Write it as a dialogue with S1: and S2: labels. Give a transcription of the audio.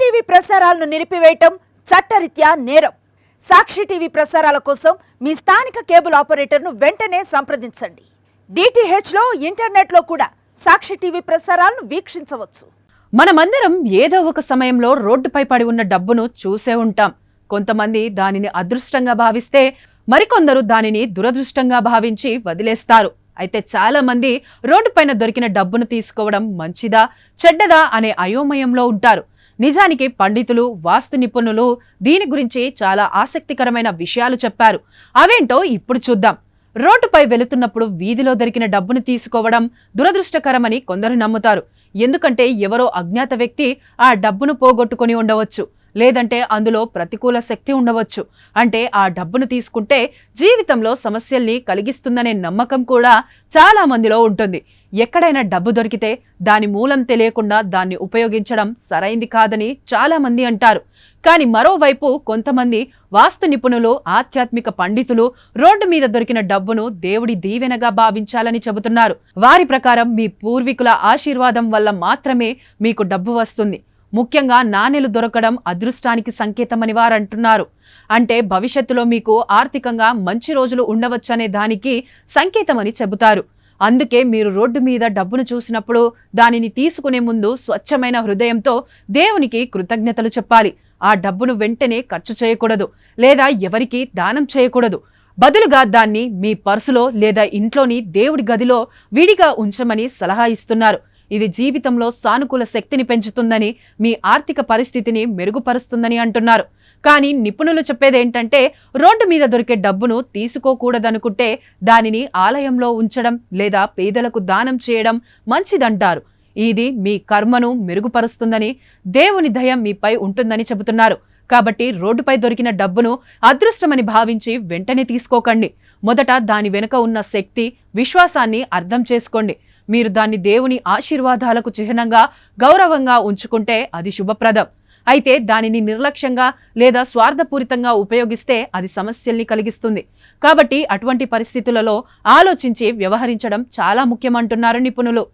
S1: TV ప్రసారాలను నిలిపివేయటం చట్టరీత్యా నేరం. సాక్షి టీవీ ప్రసారాల కోసం మీ స్థానిక కేబుల్ ఆపరేటర్ను వెంటనే సంప్రదించండి. డిటిహెచ్లో ఇంటర్నెట్లో కూడా సాక్షి టీవీ ప్రసారాలను వీక్షించవచ్చు.
S2: మనమందరం ఏదో ఒక సమయంలో రోడ్డుపై పడి ఉన్న డబ్బును చూసే ఉంటాం. కొంతమంది దానిని అదృష్టంగా భావిస్తే మరికొందరు దానిని దురదృష్టంగా భావించి వదిలేస్తారు. అయితే చాలా మంది రోడ్డుపైన దొరికిన డబ్బును తీసుకోవడం మంచిదా చెడ్డదా అనే అయోమయంలో ఉంటారు. నిజానికి పండితులు వాస్తు నిపుణులు దీని గురించి చాలా ఆసక్తికరమైన విషయాలు చెప్పారు. అవేంటో ఇప్పుడు చూద్దాం. రోడ్డుపై వెళుతున్నప్పుడు వీధిలో దొరికిన డబ్బును తీసుకోవడం దురదృష్టకరమని కొందరు నమ్ముతారు. ఎందుకంటే ఎవరో అజ్ఞాత వ్యక్తి ఆ డబ్బును పోగొట్టుకొని ఉండవచ్చు. లేదంటే అందులో ప్రతికూల శక్తి ఉండవచ్చు. అంటే ఆ డబ్బును తీసుకుంటే జీవితంలో సమస్యల్ని కలిగిస్తుందనే నమ్మకం కూడా చాలా మందిలో ఉంటుంది. ఎక్కడైనా డబ్బు దొరికితే దాని మూలం తెలియకుండా దాన్ని ఉపయోగించడం సరైంది కాదని చాలామంది అంటారు. కానీ మరోవైపు కొంతమంది వాస్తు నిపుణులు ఆధ్యాత్మిక పండితులు రోడ్డు మీద దొరికిన డబ్బును దేవుడి దీవెనగా భావించాలని చెబుతున్నారు. వారి ప్రకారం మీ పూర్వీకుల ఆశీర్వాదం వల్ల మాత్రమే మీకు డబ్బు వస్తుంది. ముఖ్యంగా నాణేలు దొరకడం అదృష్టానికి సంకేతమని వారు అంటున్నారు అంటే భవిష్యత్తులో మీకు ఆర్థికంగా మంచి రోజులు ఉండవచ్చనే దానికి సంకేతమని చెబుతారు. అందుకే మీరు రోడ్డు మీద డబ్బును చూసినప్పుడు దానిని తీసుకునే ముందు స్వచ్ఛమైన హృదయంతో దేవునికి కృతజ్ఞతలు చెప్పాలి. ఆ డబ్బును వెంటనే ఖర్చు చేయకూడదు లేదా ఎవరికీ దానం చేయకూడదు. బదులుగా దాన్ని మీ పర్సులో లేదా ఇంట్లోని దేవుడి గదిలో విడిగా ఉంచమని సలహా ఇస్తున్నారు. ఇది జీవితంలో సానుకూల శక్తిని పెంచుతుందని మీ ఆర్థిక పరిస్థితిని మెరుగుపరుస్తుందని అంటున్నారు. కానీ నిపుణులు చెప్పేది ఏంటంటే రోడ్డు మీద దొరికే డబ్బును తీసుకోకూడదనుకుంటే దానిని ఆలయంలో ఉంచడం లేదా పేదలకు దానం చేయడం మంచిదంటారు. ఇది మీ కర్మను మెరుగుపరుస్తుందని దేవుని దయ మీపై ఉంటుందని చెబుతున్నారు. కాబట్టి రోడ్డుపై దొరికిన డబ్బును అదృష్టమని భావించి వెంటనే తీసుకోకండి. మొదట దాని వెనుక ఉన్న శక్తి విశ్వాసాన్ని అర్థం చేసుకోండి. మీరు దాన్ని దేవుని ఆశీర్వాదాలకు చిహ్నంగా గౌరవంగా ఉంచుకుంటే అది శుభప్రదం. అయితే దానిని నిర్లక్ష్యంగా లేదా స్వార్థపూరితంగా ఉపయోగిస్తే అది సమస్యల్ని కలిగిస్తుంది. కాబట్టి అటువంటి పరిస్థితులలో ఆలోచించి వ్యవహరించడం చాలా ముఖ్యమంటున్నారు నిపుణులు.